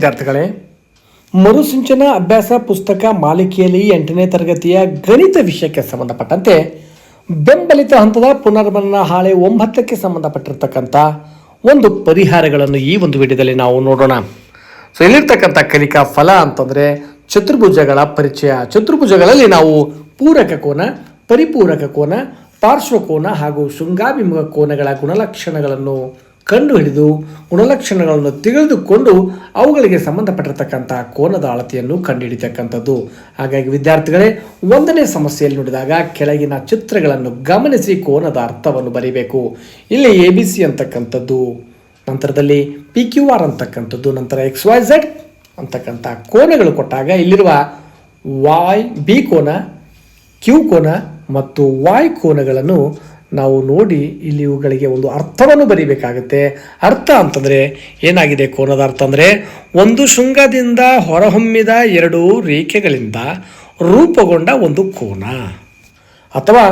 ವಿದ್ಯಾರ್ಥಿಗಳೇ, ಮರುಸಿಂಚನ ಅಭ್ಯಾಸ ಪುಸ್ತಕ ಮಾಲಿಕೆಯಲ್ಲಿ ಎಂಟನೇ ತರಗತಿಯ ಗಣಿತ ವಿಷಯಕ್ಕೆ ಸಂಬಂಧಪಟ್ಟಂತೆ, ಬೆಂಬಲಿತ ಹಂತದ ಪುನರ್ಮನನ ಹಾಳೆ ಒಂಬತ್ತಕ್ಕೆ ಸಂಬಂಧಪಟ್ಟಿರ್ತಕ್ಕಂಥ ಒಂದು ಪರಿಹಾರಗಳನ್ನು ಈ ಒಂದು ವಿಡಿಯೋದಲ್ಲಿ ನಾವು ನೋಡೋಣ. ಸೊ ಇಲ್ಲಿರ್ತಕ್ಕಂಥ ಕಲಿಕಾ ಫಲ ಅಂತಂದರೆ ಚತುರ್ಭುಜಗಳ ಪರಿಚಯ. ಚತುರ್ಭುಜಗಳಲ್ಲಿ ನಾವು ಪೂರಕ ಕೋನ, ಪರಿಪೂರಕ ಕೋನ, ಪಾರ್ಶ್ವಕೋನ ಹಾಗೂ ಶೃಂಗಾಭಿಮುಖ ಕೋನಗಳ ಗುಣಲಕ್ಷಣಗಳನ್ನು ಕಂಡುಹಿಡಿದು ಗುಣಲಕ್ಷಣಗಳನ್ನು ತಿಳಿದುಕೊಂಡು ಅವುಗಳಿಗೆ ಸಂಬಂಧಪಟ್ಟಿರತಕ್ಕಂತಹ ಕೋನದ ಅಳತೆಯನ್ನು ಕಂಡುಹಿಡಿತಕ್ಕಂಥದ್ದು ಹಾಗಾಗಿ ವಿದ್ಯಾರ್ಥಿಗಳೇ, ಒಂದನೇ ಸಮಸ್ಯೆಯಲ್ಲಿ ನೋಡಿದಾಗ ಕೆಳಗಿನ ಚಿತ್ರಗಳನ್ನು ಗಮನಿಸಿ ಕೋನದ ಅರ್ಥವನ್ನು ಬರೀಬೇಕು. ಇಲ್ಲಿ ಎ ಬಿ ಸಿ ಅಂತಕ್ಕಂಥದ್ದು, ನಂತರದಲ್ಲಿ ಪಿ ಕ್ಯೂ ಆರ್ ಅಂತಕ್ಕಂಥದ್ದು, ನಂತರ ಎಕ್ಸ್ ವೈ ಝೆಡ್ ಅಂತಕ್ಕಂಥ ಕೋನಗಳು ಕೊಟ್ಟಾಗ ಇಲ್ಲಿರುವ ವಾಯ್ ಬಿ ಕೋನ, ಕ್ಯೂ ಕೋನ ಮತ್ತು ವಾಯ್ ಕೋನಗಳನ್ನು ನಾವು ನೋಡಿ ಇಲ್ಲಿ ಇವುಗಳಿಗೆ ಒಂದು ಅರ್ಥವನ್ನು ಬರೀಬೇಕಾಗತ್ತೆ. ಅರ್ಥ ಅಂತಂದರೆ ಏನಾಗಿದೆ ಕೋನದ ಅರ್ಥ ಅಂದರೆ ಒಂದು ಶೃಂಗದಿಂದ ಹೊರಹೊಮ್ಮಿದ ಎರಡು ರೇಖೆಗಳಿಂದ ರೂಪುಗೊಂಡ ಒಂದು ಕೋನ. ಅಥವಾ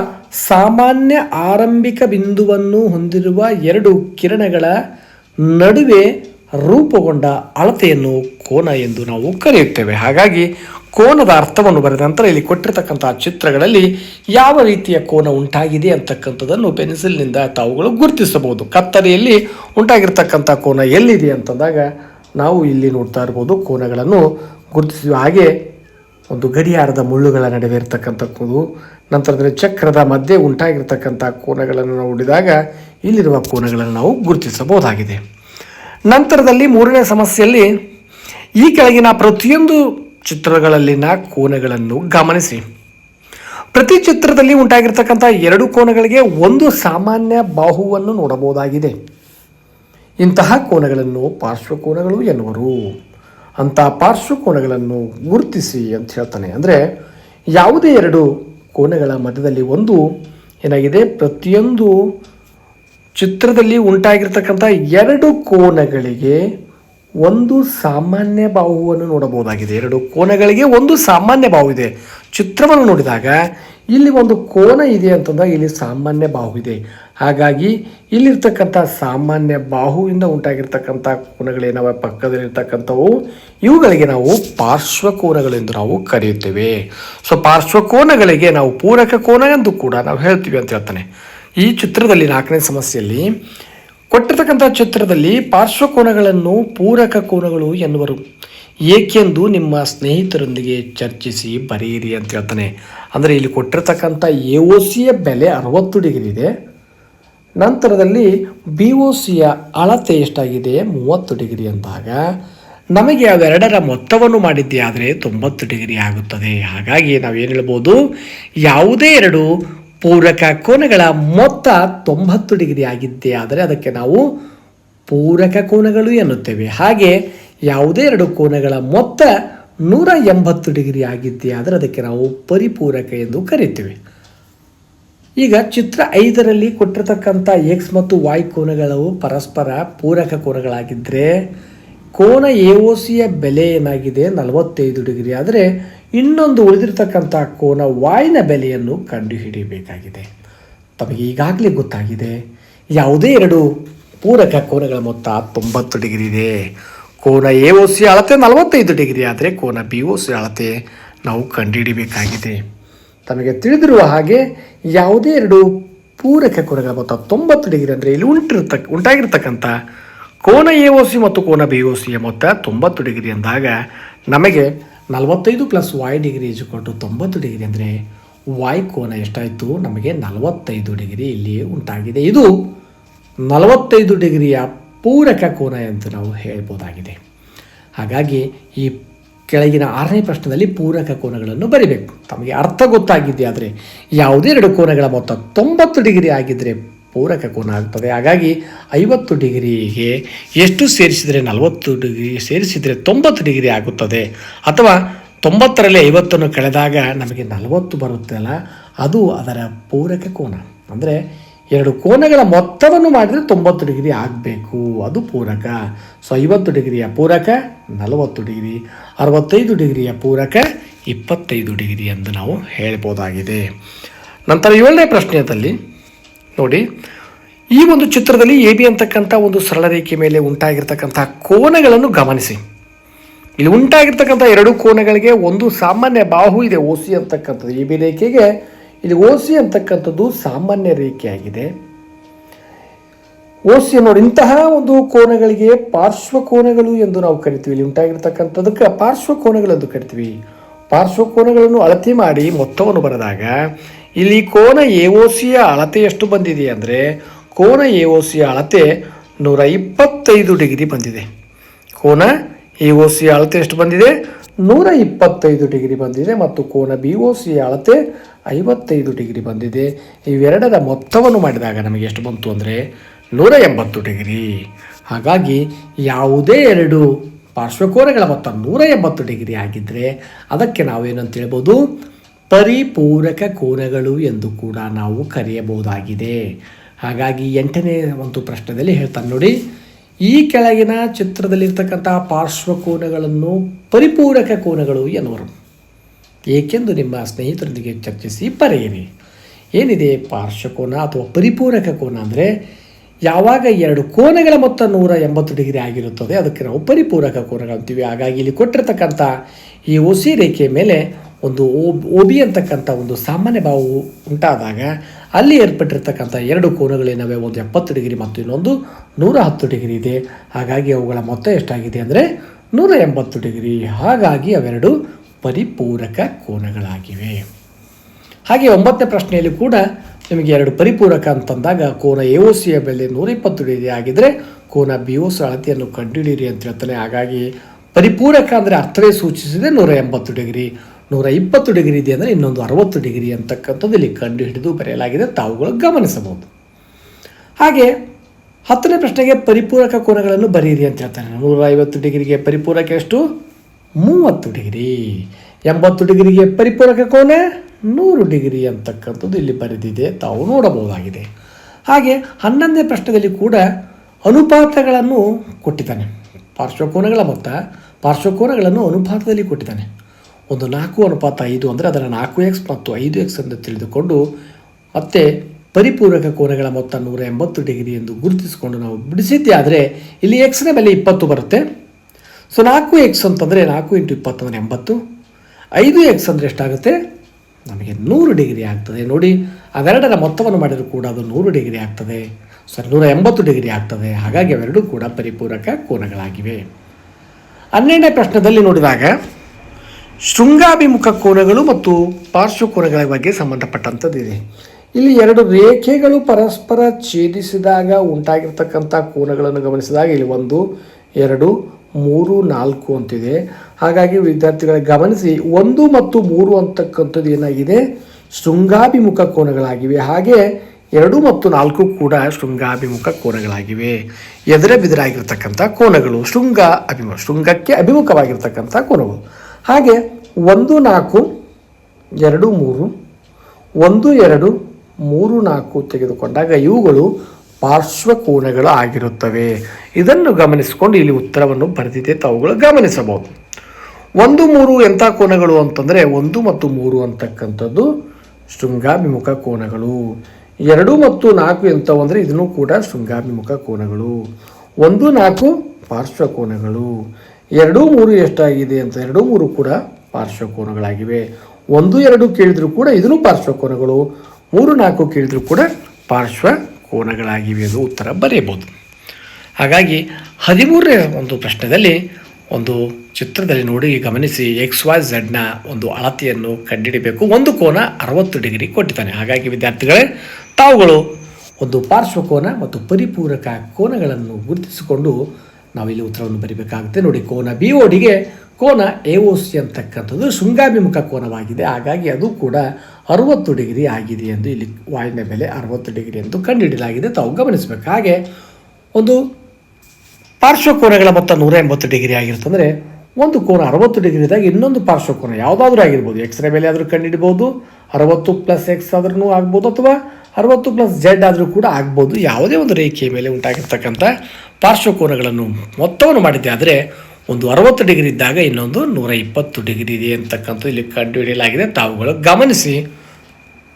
ಸಾಮಾನ್ಯ ಆರಂಭಿಕ ಬಿಂದುವನ್ನು ಹೊಂದಿರುವ ಎರಡು ಕಿರಣಗಳ ನಡುವೆ ರೂಪುಗೊಂಡ ಅಳತೆಯನ್ನು ಕೋನ ಎಂದು ನಾವು ಕರೆಯುತ್ತೇವೆ. ಹಾಗಾಗಿ ಕೋನದ ಅರ್ಥವನ್ನು ಬರೆದ ನಂತರ ಇಲ್ಲಿ ಕೊಟ್ಟಿರ್ತಕ್ಕಂಥ ಚಿತ್ರಗಳಲ್ಲಿ ಯಾವ ರೀತಿಯ ಕೋನ ಉಂಟಾಗಿದೆ ಅಂತಕ್ಕಂಥದ್ದನ್ನು ಪೆನ್ಸಿಲ್ನಿಂದ ತಾವುಗಳು ಗುರುತಿಸಬಹುದು. ಕತ್ತರಿಯಲ್ಲಿ ಉಂಟಾಗಿರ್ತಕ್ಕಂಥ ಕೋನ ಎಲ್ಲಿದೆ ಅಂತಂದಾಗ ನಾವು ಇಲ್ಲಿ ನೋಡ್ತಾ ಇರ್ಬೋದು ಕೋನಗಳನ್ನು ಗುರುತಿಸಿ ಹಾಗೆ ಒಂದು ಗಡಿಯಾರದ ಮುಳ್ಳುಗಳ ನಡುವೆ ಇರತಕ್ಕಂಥದ್ದು. ನಂತರದಲ್ಲಿ ಚಕ್ರದ ಮಧ್ಯೆ ಉಂಟಾಗಿರ್ತಕ್ಕಂಥ ಕೋನಗಳನ್ನು ನಾವು ನೋಡಿದಾಗ ಇಲ್ಲಿರುವ ಕೋನಗಳನ್ನು ನಾವು ಗುರುತಿಸಬಹುದಾಗಿದೆ. ನಂತರದಲ್ಲಿ ಮೂರನೇ ಸಮಸ್ಯೆಯಲ್ಲಿ ಈ ಕೆಳಗಿನ ಪ್ರತಿಯೊಂದು ಚಿತ್ರಗಳಲ್ಲಿನ ಕೋನಗಳನ್ನು ಗಮನಿಸಿ. ಪ್ರತಿ ಚಿತ್ರದಲ್ಲಿ ಉಂಟಾಗಿರ್ತಕ್ಕಂಥ ಎರಡು ಕೋನಗಳಿಗೆ ಒಂದು ಸಾಮಾನ್ಯ ಬಾಹುವನ್ನು ನೋಡಬಹುದಾಗಿದೆ. ಇಂತಹ ಕೋನಗಳನ್ನು ಪಾರ್ಶ್ವಕೋನಗಳು ಎನ್ನುವರು. ಅಂಥ ಪಾರ್ಶ್ವಕೋನಗಳನ್ನು ಗುರುತಿಸಿ ಅಂತ ಹೇಳ್ತಾನೆ. ಅಂದರೆ ಯಾವುದೇ ಎರಡು ಕೋನಗಳ ಮಧ್ಯದಲ್ಲಿ ಒಂದು ಏನಾಗಿದೆ? ಪ್ರತಿಯೊಂದು ಚಿತ್ರದಲ್ಲಿ ಉಂಟಾಗಿರ್ತಕ್ಕಂಥ ಎರಡು ಕೋನಗಳಿಗೆ ಒಂದು ಸಾಮಾನ್ಯ ಬಾಹುವನ್ನು ನೋಡಬಹುದಾಗಿದೆ. ಎರಡು ಕೋನಗಳಿಗೆ ಒಂದು ಸಾಮಾನ್ಯ ಬಾಹು ಇದೆ. ಚಿತ್ರವನ್ನು ನೋಡಿದಾಗ ಇಲ್ಲಿ ಒಂದು ಕೋನ ಇದೆ ಅಂತಂದಾಗ ಇಲ್ಲಿ ಸಾಮಾನ್ಯ ಬಾಹು ಇದೆ. ಹಾಗಾಗಿ ಇಲ್ಲಿರ್ತಕ್ಕಂಥ ಸಾಮಾನ್ಯ ಬಾಹುವಿಂದ ಉಂಟಾಗಿರ್ತಕ್ಕಂಥ ಕೋನಗಳೇನವ ಪಕ್ಕದಲ್ಲಿರ್ತಕ್ಕಂಥವು, ಇವುಗಳಿಗೆ ನಾವು ಪಾರ್ಶ್ವಕೋನಗಳೆಂದು ನಾವು ಕರೆಯುತ್ತೇವೆ. ಸೊ ಪಾರ್ಶ್ವಕೋನಗಳಿಗೆ ನಾವು ಪೂರಕ ಕೋನ ಎಂದು ಕೂಡ ನಾವು ಹೇಳ್ತೀವಿ ಅಂತ ಹೇಳ್ತಾನೆ. ಈ ಚಿತ್ರದಲ್ಲಿ ನಾಲ್ಕನೇ ಸಮಸ್ಯೆಯಲ್ಲಿ ಕೊಟ್ಟಿರ್ತಕ್ಕಂಥ ಚಿತ್ರದಲ್ಲಿ ಪಾರ್ಶ್ವಕೋನಗಳನ್ನು ಪೂರಕ ಕೋನಗಳು ಎನ್ನುವರು. ಏಕೆಂದು ನಿಮ್ಮ ಸ್ನೇಹಿತರೊಂದಿಗೆ ಚರ್ಚಿಸಿ ಬರೆಯಿರಿ ಅಂತ ಹೇಳ್ತಾನೆ. ಅಂದರೆ ಇಲ್ಲಿ ಕೊಟ್ಟಿರ್ತಕ್ಕಂಥ ಎ ಒ ಸಿಯ ಬೆಲೆ ಅರವತ್ತು ಡಿಗ್ರಿ ಇದೆ. ನಂತರದಲ್ಲಿ ಬಿ ಒ ಸಿಯ ಅಳತೆ ಎಷ್ಟಾಗಿದೆ? ಮೂವತ್ತು ಡಿಗ್ರಿ ಅಂದಾಗ, ನಮಗೆ ಅವೆರಡರ ಮೊತ್ತವನ್ನು ಮಾಡಿದ್ದೇ, ಆದರೆ ತೊಂಬತ್ತು ಡಿಗ್ರಿ ಆಗುತ್ತದೆ. ಹಾಗಾಗಿ ನಾವೇನು ಹೇಳ್ಬೋದು? ಯಾವುದೇ ಎರಡು ಪೂರಕ ಕೋನಗಳ ಮೊತ್ತ ತೊಂಬತ್ತು ಡಿಗ್ರಿ ಆಗಿದ್ದೇ ಆದರೆ ಅದಕ್ಕೆ ನಾವು ಪೂರಕ ಕೋನಗಳು ಎನ್ನುತ್ತೇವೆ. ಹಾಗೆ ಯಾವುದೇ ಎರಡು ಕೋನಗಳ ಮೊತ್ತ ನೂರ ಎಂಬತ್ತು ಡಿಗ್ರಿ ಆಗಿದ್ದೇ ಆದರೆ ಅದಕ್ಕೆ ನಾವು ಪರಿಪೂರಕ ಎಂದು ಕರೀತೇವೆ. ಈಗ ಚಿತ್ರ ಐದರಲ್ಲಿ ಕೊಟ್ಟಿರತಕ್ಕಂಥ ಎಕ್ಸ್ ಮತ್ತು ವಾಯ್ ಕೋನಗಳು ಪರಸ್ಪರ ಪೂರಕ ಕೋನಗಳಾಗಿದ್ದರೆ ಕೋನ ಎ ಸಿಯ ಬೆಲೆ ಏನಾಗಿದೆ? ನಲವತ್ತೈದು ಡಿಗ್ರಿ. ಆದರೆ ಇನ್ನೊಂದು ಉಳಿದಿರ್ತಕ್ಕಂಥ ಕೋನ ವಾಯಿನ ಬೆಲೆಯನ್ನು ಕಂಡುಹಿಡಿಯಬೇಕಾಗಿದೆ. ತಮಗೆ ಈಗಾಗಲೇ ಗೊತ್ತಾಗಿದೆ, ಯಾವುದೇ ಎರಡು ಪೂರಕ ಕೋನಗಳ ಮೊತ್ತ ತೊಂಬತ್ತು ಡಿಗ್ರಿ ಇದೆ. ಕೋನ ಎ ಒ ಸಿ ಅಳತೆ ನಲವತ್ತೈದು ಡಿಗ್ರಿ ಆದರೆ ಕೋನ ಬಿ ಒ ಸಿ ಅಳತೆ ನಾವು ಕಂಡುಹಿಡಿಯಬೇಕಾಗಿದೆ. ತಮಗೆ ತಿಳಿದಿರುವ ಹಾಗೆ ಯಾವುದೇ ಎರಡು ಪೂರಕ ಕೋನಗಳ ಮೊತ್ತ ತೊಂಬತ್ತು ಡಿಗ್ರಿ ಅಂದರೆ ಇಲ್ಲಿ ಉಂಟಿರ್ತಕ್ಕ ಉಂಟಾಗಿರ್ತಕ್ಕಂಥ ಕೋನ ಎ ಒ ಸಿ ಮತ್ತು ಕೋನ ಬಿ ಒ ಸಿಯ ಮೊತ್ತ ತೊಂಬತ್ತು ಡಿಗ್ರಿ ಅಂದಾಗ ನಮಗೆ ನಲವತ್ತೈದು ಪ್ಲಸ್ ವಾಯ್ ಡಿಗ್ರಿ ಕೊಟ್ಟು ತೊಂಬತ್ತು ಡಿಗ್ರಿ ಅಂದರೆ ವಾಯ್ ಕೋನ ಎಷ್ಟಾಯಿತು? ನಮಗೆ ನಲವತ್ತೈದು ಡಿಗ್ರಿ ಇಲ್ಲಿ ಉಂಟಾಗಿದೆ. ಇದು ನಲವತ್ತೈದು ಡಿಗ್ರಿಯ ಪೂರಕ ಕೋನ ಎಂದು ನಾವು ಹೇಳ್ಬೋದಾಗಿದೆ. ಹಾಗಾಗಿ ಈ ಕೆಳಗಿನ ಆರನೇ ಪ್ರಶ್ನೆಯಲ್ಲಿ ಪೂರಕ ಕೋನಗಳನ್ನು ಬರಿಬೇಕು. ತಮಗೆ ಅರ್ಥ ಗೊತ್ತಾಗಿದೆಯಾದರೆ ಆದರೆ ಯಾವುದೇ ಎರಡು ಕೋನಗಳ ಮೊತ್ತ ತೊಂಬತ್ತು ಡಿಗ್ರಿ ಆಗಿದ್ದರೆ ಪೂರಕ ಕೋನ ಆಗ್ತದೆ. ಹಾಗಾಗಿ ಐವತ್ತು ಡಿಗ್ರಿಗೆ ಎಷ್ಟು ಸೇರಿಸಿದರೆ ನಲವತ್ತು ಡಿಗ್ರಿ, ಸೇರಿಸಿದರೆ ತೊಂಬತ್ತು ಡಿಗ್ರಿ ಆಗುತ್ತದೆ? ಅಥವಾ ತೊಂಬತ್ತರಲ್ಲಿ ಐವತ್ತನ್ನು ಕಳೆದಾಗ ನಮಗೆ ನಲವತ್ತು ಬರುತ್ತಲ್ಲ, ಅದು ಅದರ ಪೂರಕ ಕೋನ. ಅಂದರೆ ಎರಡು ಕೋನಗಳ ಮೊತ್ತವನ್ನು ಮಾಡಿದರೆ ತೊಂಬತ್ತು ಡಿಗ್ರಿ ಆಗಬೇಕು, ಅದು ಪೂರಕ. ಸೊ ಐವತ್ತು ಡಿಗ್ರಿಯ ಪೂರಕ, ನಲವತ್ತು ಡಿಗ್ರಿ. ಅರವತ್ತೈದು ಡಿಗ್ರಿಯ ಪೂರಕ, ಇಪ್ಪತ್ತೈದು ಡಿಗ್ರಿ ಎಂದು ನಾವು ಹೇಳ್ಬೋದಾಗಿದೆ. ನಂತರ ಏಳನೇ ಪ್ರಶ್ನೆಯಲ್ಲಿ ನೋಡಿ, ಈ ಒಂದು ಚಿತ್ರದಲ್ಲಿ ಎ ಬಿ ಅಂತಕ್ಕಂಥ ಒಂದು ಸರಳ ರೇಖೆ ಮೇಲೆ ಉಂಟಾಗಿರ್ತಕ್ಕಂಥ ಕೋನಗಳನ್ನು ಗಮನಿಸಿ. ಇಲ್ಲಿ ಉಂಟಾಗಿರ್ತಕ್ಕಂಥ ಎರಡು ಕೋನಗಳಿಗೆ ಒಂದು ಸಾಮಾನ್ಯ ಬಾಹು ಇದೆ ಓ ಸಿ ಅಂತಕ್ಕಂಥದ್ದು. ಎ ಬಿ ರೇಖೆಗೆ ಇಲ್ಲಿ ಓ ಸಿ ಅಂತಕ್ಕಂಥದ್ದು ಸಾಮಾನ್ಯ ರೇಖೆಯಾಗಿದೆ. ಸಿ ನೋಡಿ ಇಂತಹ ಒಂದು ಕೋನಗಳಿಗೆ ಪಾರ್ಶ್ವ ಕೋನಗಳು ಎಂದು ನಾವು ಕರಿತೀವಿ. ಇಲ್ಲಿ ಉಂಟಾಗಿರ್ತಕ್ಕಂಥದಕ್ಕೆ ಪಾರ್ಶ್ವ ಕೋನಗಳು ಎಂದು ಕರಿತೀವಿ. ಪಾರ್ಶ್ವ ಕೋನಗಳನ್ನು ಅಳತೆ ಮಾಡಿ ಮೊತ್ತವನ್ನು ಬರೆದಾಗ ಇಲ್ಲಿ ಕೋನ ಎ ಒ ಸಿಯ ಅಳತೆ ಎಷ್ಟು ಬಂದಿದೆ ಅಂದರೆ, ಕೋನ ಎ ಒ ಸಿಯ ಅಳತೆ ನೂರ ಇಪ್ಪತ್ತೈದು ಡಿಗ್ರಿ ಬಂದಿದೆ. ಕೋನ ಎ ಒ ಸಿ ಅಳತೆ ಎಷ್ಟು ಬಂದಿದೆ? ನೂರ ಇಪ್ಪತ್ತೈದು ಡಿಗ್ರಿ ಬಂದಿದೆ ಮತ್ತು ಕೋನ ಬಿ ಒ ಸಿ ಅಳತೆ ಐವತ್ತೈದು ಡಿಗ್ರಿ ಬಂದಿದೆ. ಇವೆರಡರ ಮೊತ್ತವನ್ನು ಮಾಡಿದಾಗ ನಮಗೆ ಎಷ್ಟು ಬಂತು ಅಂದರೆ ನೂರ ಎಂಬತ್ತು ಡಿಗ್ರಿ. ಹಾಗಾಗಿ ಯಾವುದೇ ಎರಡು ಪಾರ್ಶ್ವಕೋನಗಳ ಮೊತ್ತ ನೂರ ಎಂಬತ್ತು ಡಿಗ್ರಿ ಆಗಿದ್ದರೆ ಅದಕ್ಕೆ ನಾವೇನಂತ ಹೇಳ್ಬೋದು? ಪರಿಪೂರಕ ಕೋನಗಳು ಎಂದು ಕೂಡ ನಾವು ಕರೆಯಬಹುದಾಗಿದೆ. ಹಾಗಾಗಿ ಎಂಟನೇ ಒಂದು ಪ್ರಶ್ನೆಯಲ್ಲಿ ಹೇಳ್ತಾನೆ ನೋಡಿ, ಈ ಕೆಳಗಿನ ಚಿತ್ರದಲ್ಲಿರ್ತಕ್ಕಂಥ ಪಾರ್ಶ್ವಕೋನಗಳನ್ನು ಪರಿಪೂರಕ ಕೋನಗಳು ಎನ್ನುವರು. ಏಕೆಂದು ನಿಮ್ಮ ಸ್ನೇಹಿತರೊಂದಿಗೆ ಚರ್ಚಿಸಿ ಬರೆಯಿರಿ. ಏನಿದೆ ಪಾರ್ಶ್ವಕೋನ ಅಥವಾ ಪರಿಪೂರಕ ಕೋನ ಅಂದರೆ, ಯಾವಾಗ ಎರಡು ಕೋನಗಳ ಮೊತ್ತ ನೂರ ಎಂಬತ್ತು ಡಿಗ್ರಿ ಆಗಿರುತ್ತದೆ, ಅದಕ್ಕೆ ನಾವು ಪರಿಪೂರಕ ಕೋನಗಳು ಅಂತೀವಿ ಹಾಗಾಗಿ ಇಲ್ಲಿ ಕೊಟ್ಟಿರ್ತಕ್ಕಂಥ ಈ ಒಸಿ ರೇಖೆಯ ಮೇಲೆ ಒಂದು ಓ ಬಿ ಅಂತಕ್ಕಂಥ ಒಂದು ಸಾಮಾನ್ಯ ಭಾವವು ಉಂಟಾದಾಗ ಅಲ್ಲಿ ಏರ್ಪಟ್ಟಿರ್ತಕ್ಕಂಥ ಎರಡು ಕೋನಗಳೇನವೆ ಒಂದು ಎಪ್ಪತ್ತು ಡಿಗ್ರಿ ಮತ್ತು ಇನ್ನೊಂದು ನೂರ ಹತ್ತು ಡಿಗ್ರಿ ಇದೆ. ಹಾಗಾಗಿ ಅವುಗಳ ಮೊತ್ತ ಎಷ್ಟಾಗಿದೆ ಅಂದರೆ ನೂರ ಎಂಬತ್ತು ಡಿಗ್ರಿ. ಹಾಗಾಗಿ ಅವೆರಡು ಪರಿಪೂರಕ ಕೋನಗಳಾಗಿವೆ. ಹಾಗೆ ಒಂಬತ್ತನೇ ಪ್ರಶ್ನೆಯಲ್ಲಿ ಕೂಡ ನಿಮಗೆ ಎರಡು ಪರಿಪೂರಕ ಅಂತಂದಾಗ ಕೋನ ಎ ಓ ಸಿಯ ಬೆಲೆ ನೂರಿಪ್ಪತ್ತು ಡಿಗ್ರಿ ಆಗಿದ್ದರೆ ಕೋನ ಬಿ ಓ ಸಿ ಅಳತೆಯನ್ನು ಕಂಡುಹಿಡಿಯಿರಿ ಅಂತ ಹೇಳ್ತಾನೆ. ಹಾಗಾಗಿ ಪರಿಪೂರಕ ಅಂದರೆ ಅರ್ಥವೇ ಸೂಚಿಸಿದೆ ನೂರ ಎಂಬತ್ತು ಡಿಗ್ರಿ. ನೂರ ಇಪ್ಪತ್ತು ಡಿಗ್ರಿ ಇದೆ ಅಂದರೆ ಇನ್ನೊಂದು ಅರವತ್ತು ಡಿಗ್ರಿ ಅಂತಕ್ಕಂಥದ್ದು ಇಲ್ಲಿ ಕಂಡು ಹಿಡಿದು ಬರೆಯಲಾಗಿದೆ. ತಾವುಗಳು ಗಮನಿಸಬಹುದು. ಹಾಗೆ ಹತ್ತನೇ ಪ್ರಶ್ನೆಗೆ ಪರಿಪೂರಕ ಕೋನಗಳನ್ನು ಬರೆಯಿರಿ ಅಂತ ಹೇಳ್ತಾರೆ. ನೂರ ಐವತ್ತು ಡಿಗ್ರಿಗೆ ಪರಿಪೂರಕ ಎಷ್ಟು? ಮೂವತ್ತು ಡಿಗ್ರಿ. ಎಂಬತ್ತು ಡಿಗ್ರಿಗೆ ಪರಿಪೂರಕ ಕೋನ? ನೂರು ಡಿಗ್ರಿ ಅಂತಕ್ಕಂಥದ್ದು ಇಲ್ಲಿ ಬರೆದಿದೆ. ತಾವು ನೋಡಬಹುದಾಗಿದೆ. ಹಾಗೆ ಹನ್ನೊಂದನೇ ಪ್ರಶ್ನೆಯಲ್ಲಿ ಕೂಡ ಅನುಪಾತಗಳನ್ನು ಕೊಟ್ಟಿದ್ದಾನೆ. ಪಾರ್ಶ್ವಕೋನಗಳ ಮೊತ್ತ ಪಾರ್ಶ್ವಕೋನಗಳನ್ನು ಅನುಪಾತದಲ್ಲಿ ಕೊಟ್ಟಿದ್ದಾನೆ. ಒಂದು ನಾಲ್ಕು ಅನುಪಾತ ಐದು ಅಂದರೆ ಅದನ್ನು ನಾಲ್ಕು ಎಕ್ಸ್ ಮತ್ತು ಐದು ಎಕ್ಸ್ ಎಂದು ತಿಳಿದುಕೊಂಡು ಮತ್ತೆ ಪರಿಪೂರಕ ಕೋನಗಳ ಮೊತ್ತ ನೂರ ಎಂಬತ್ತು ಡಿಗ್ರಿ ಎಂದು ಗುರುತಿಸಿಕೊಂಡು ನಾವು ಬಿಡಿಸಿದ್ದೆ. ಆದರೆ ಇಲ್ಲಿ ಎಕ್ಸ್ನ ಮೇಲೆ ಇಪ್ಪತ್ತು ಬರುತ್ತೆ. ಸೊ ನಾಲ್ಕು ಎಕ್ಸ್ ಅಂತಂದರೆ ನಾಲ್ಕು ಇಂಟು ಇಪ್ಪತ್ತು ಅಂದರೆ ಎಂಬತ್ತು. ಐದು ಎಕ್ಸ್ ಅಂದರೆ ಎಷ್ಟಾಗುತ್ತೆ? ನಮಗೆ ನೂರು ಡಿಗ್ರಿ ಆಗ್ತದೆ. ನೋಡಿ, ಅವೆರಡರ ಮೊತ್ತವನ್ನು ಮಾಡಿದರೂ ಕೂಡ ಅದು ನೂರು ಡಿಗ್ರಿ ಆಗ್ತದೆ. ಸರ್ ನೂರ ಎಂಬತ್ತು ಡಿಗ್ರಿ ಆಗ್ತದೆ. ಹಾಗಾಗಿ ಅವೆರಡೂ ಕೂಡ ಪರಿಪೂರಕ ಕೋನಗಳಾಗಿವೆ. ಹನ್ನೆರಡನೇ ಪ್ರಶ್ನೆದಲ್ಲಿ ನೋಡಿದಾಗ ಶೃಂಗಾಭಿಮುಖ ಕೋನಗಳು ಮತ್ತು ಪಾರ್ಶ್ವಕೋನಗಳ ಬಗ್ಗೆ ಸಂಬಂಧಪಟ್ಟಂಥದ್ದಿದೆ. ಇಲ್ಲಿ ಎರಡು ರೇಖೆಗಳು ಪರಸ್ಪರ ಛೇದಿಸಿದಾಗ, ಉಂಟಾಗಿರ್ತಕ್ಕಂಥ ಕೋನಗಳನ್ನು ಗಮನಿಸಿದಾಗ ಇಲ್ಲಿ ಒಂದು, ಎರಡು, ಮೂರು, ನಾಲ್ಕು ಅಂತಿದೆ. ಹಾಗಾಗಿ ವಿದ್ಯಾರ್ಥಿಗಳ ಗಮನಿಸಿ, ಒಂದು ಮತ್ತು ಮೂರು ಅಂತಕ್ಕಂಥದ್ದು ಏನಾಗಿದೆ ಶೃಂಗಾಭಿಮುಖ ಕೋನಗಳಾಗಿವೆ ಹಾಗೆ ಎರಡು ಮತ್ತು ನಾಲ್ಕು ಕೂಡ ಶೃಂಗಾಭಿಮುಖ ಕೋನಗಳಾಗಿವೆ ಎದುರೆ ಬಿದಿರಾಗಿರ್ತಕ್ಕಂಥ ಕೋನಗಳು, ಶೃಂಗ ಅಭಿಮುಖ ಶೃಂಗಕ್ಕೆ ಅಭಿಮುಖವಾಗಿರ್ತಕ್ಕಂಥ ಕೋನಗಳು ಹಾಗೆ ಒಂದು ನಾಲ್ಕು, ಎರಡು ಮೂರು, ಒಂದು ಎರಡು, ಮೂರು ನಾಲ್ಕು ತೆಗೆದುಕೊಂಡಾಗ ಇವುಗಳು ಪಾರ್ಶ್ವಕೋನಗಳು ಆಗಿರುತ್ತವೆ. ಇದನ್ನು ಗಮನಿಸಿಕೊಂಡು ಇಲ್ಲಿ ಉತ್ತರವನ್ನು ಬರೆದಿದೆ ತಾವುಗಳು ಗಮನಿಸಬಹುದು. ಒಂದು ಮೂರು ಎಂಥ ಕೋನಗಳು ಅಂತಂದರೆ ಒಂದು ಮತ್ತು ಮೂರು ಅಂತಕ್ಕಂಥದ್ದು ಶೃಂಗಾಭಿಮುಖ ಕೋನಗಳು. ಎರಡು ಮತ್ತು ನಾಲ್ಕು ಎಂಥವು ಅಂದರೆ ಇದನ್ನು ಕೂಡ ಶೃಂಗಾಭಿಮುಖ ಕೋನಗಳು. ಒಂದು ನಾಲ್ಕು ಪಾರ್ಶ್ವ ಕೋನಗಳು. ಎರಡು ಮೂರು ಎಷ್ಟಾಗಿದೆ ಅಂತ ಎರಡು ಮೂರು ಕೂಡ ಪಾರ್ಶ್ವಕೋನಗಳಾಗಿವೆ. ಒಂದು, ಎರಡು ಕೇಳಿದರೂ ಕೂಡ ಇದನ್ನು ಪಾರ್ಶ್ವಕೋನಗಳು. ಮೂರು, ನಾಲ್ಕು ಕೇಳಿದರೂ ಕೂಡ ಪಾರ್ಶ್ವ ಕೋನಗಳಾಗಿವೆ ಎಂದು ಉತ್ತರ ಬರೆಯಬಹುದು. ಹಾಗಾಗಿ ಹದಿಮೂರನೇ ಒಂದು ಪ್ರಶ್ನೆಯಲ್ಲಿ ಒಂದು ಚಿತ್ರದಲ್ಲಿ ನೋಡಿ ಗಮನಿಸಿ ಎಕ್ಸ್ ವೈ ಝಡ್ನ ಒಂದು ಅಳತೆಯನ್ನು ಕಂಡುಹಿಡಬೇಕು. ಒಂದು ಕೋನ ಅರವತ್ತು ಡಿಗ್ರಿ ಕೊಟ್ಟಿದ್ದಾನೆ. ಹಾಗಾಗಿ ವಿದ್ಯಾರ್ಥಿಗಳೇ, ತಾವುಗಳು ಒಂದು ಪಾರ್ಶ್ವಕೋನ ಮತ್ತು ಪರಿಪೂರಕ ಕೋನಗಳನ್ನು ಗುರುತಿಸಿಕೊಂಡು ನಾವಿಲ್ಲಿ ಉತ್ತರವನ್ನು ಬರೀಬೇಕಾಗುತ್ತೆ. ನೋಡಿ, ಕೋನ ಬಿ ಓಡಿಗೆ ಕೋನ ಎ ಓ ಸಿ ಅಂತಕ್ಕಂಥದ್ದು ಶೃಂಗಾಭಿಮುಖ ಕೋನವಾಗಿದೆ. ಹಾಗಾಗಿ ಅದು ಕೂಡ ಅರುವತ್ತು ಡಿಗ್ರಿ ಆಗಿದೆ ಎಂದು ಇಲ್ಲಿ ವಾಯಿನ ಮೇಲೆ ಅರುವತ್ತು ಡಿಗ್ರಿ ಎಂದು ಕಂಡುಹಿಡಿಯಲಾಗಿದೆ. ತಾವು ಗಮನಿಸಬೇಕು. ಹಾಗೆ ಒಂದು ಪಾರ್ಶ್ವಕೋನಗಳ ಮೊತ್ತ ನೂರ ಎಂಬತ್ತು ಡಿಗ್ರಿ ಆಗಿರ್ತಂದರೆ ಒಂದು ಕೋನ ಅರವತ್ತು ಡಿಗ್ರಿ ಇದ್ದಾಗ ಇನ್ನೊಂದು ಪಾರ್ಶ್ವಕೋನ ಯಾವುದಾದ್ರೂ ಆಗಿರ್ಬೋದು. ಎಕ್ಸ್ರೇ ಮೇಲೆ ಆದರೂ ಕಂಡುಹಿಡಿಬೋದು ಅರವತ್ತು ಪ್ಲಸ್ ಎಕ್ಸ್ ಆದ್ರೂ ಆಗ್ಬೋದು ಅಥವಾ ಅರವತ್ತು ಪ್ಲಸ್ ಜೆಡ್ ಆದರೂ ಕೂಡ ಆಗ್ಬೋದು. ಯಾವುದೇ ಒಂದು ರೇಖೆಯ ಮೇಲೆ ಉಂಟಾಗಿರ್ತಕ್ಕಂಥ ಪಾರ್ಶ್ವಕೋನಗಳನ್ನು ಮೊತ್ತವನ್ನು ಮಾಡಿದ್ದೆ ಆದರೆ ಒಂದು ಅರವತ್ತು ಡಿಗ್ರಿ ಇದ್ದಾಗ ಇನ್ನೊಂದು ನೂರ ಇಪ್ಪತ್ತು ಡಿಗ್ರಿ ಇದೆ ಅಂತಕ್ಕಂಥ ಇಲ್ಲಿ ಕಂಡುಹಿಡಿಯಲಾಗಿದೆ. ತಾವುಗಳು ಗಮನಿಸಿ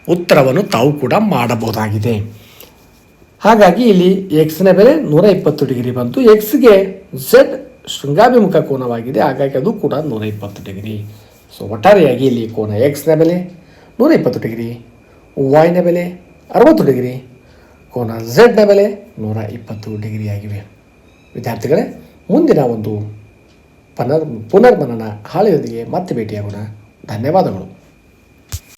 ಉತ್ತರವನ್ನು ತಾವು ಕೂಡ ಮಾಡಬಹುದಾಗಿದೆ. ಹಾಗಾಗಿ ಇಲ್ಲಿ ಎಕ್ಸ್ನ ಬೆಲೆ ನೂರ ಇಪ್ಪತ್ತು ಡಿಗ್ರಿ ಬಂತು. ಎಕ್ಸ್ಗೆ ಝೆಡ್ ಶೃಂಗಾಭಿಮುಖ ಕೋನವಾಗಿದೆ. ಹಾಗಾಗಿ ಅದು ಕೂಡ ನೂರ ಇಪ್ಪತ್ತು ಡಿಗ್ರಿ. ಸೊ ಒಟ್ಟಾರೆಯಾಗಿ ಇಲ್ಲಿ ಕೋನ ಎಕ್ಸ್ನ ಬೆಲೆ ನೂರ ಇಪ್ಪತ್ತು ಡಿಗ್ರಿ ವಾಯ್ನ ಬೆಲೆ ಅರವತ್ತು ಡಿಗ್ರಿ, ಕೋನ ಝೆಡ್ನ ಬೆಲೆ ನೂರ ಇಪ್ಪತ್ತು ಡಿಗ್ರಿ ಆಗಿವೆ. ವಿದ್ಯಾರ್ಥಿಗಳೇ, ಮುಂದಿನ ಒಂದು ಪುನರ್ ಪುನರ್ಮನನ ಹಾಳೆಯೊಂದಿಗೆ ಮತ್ತೆ ಭೇಟಿಯಾಗೋಣ. ಧನ್ಯವಾದಗಳು.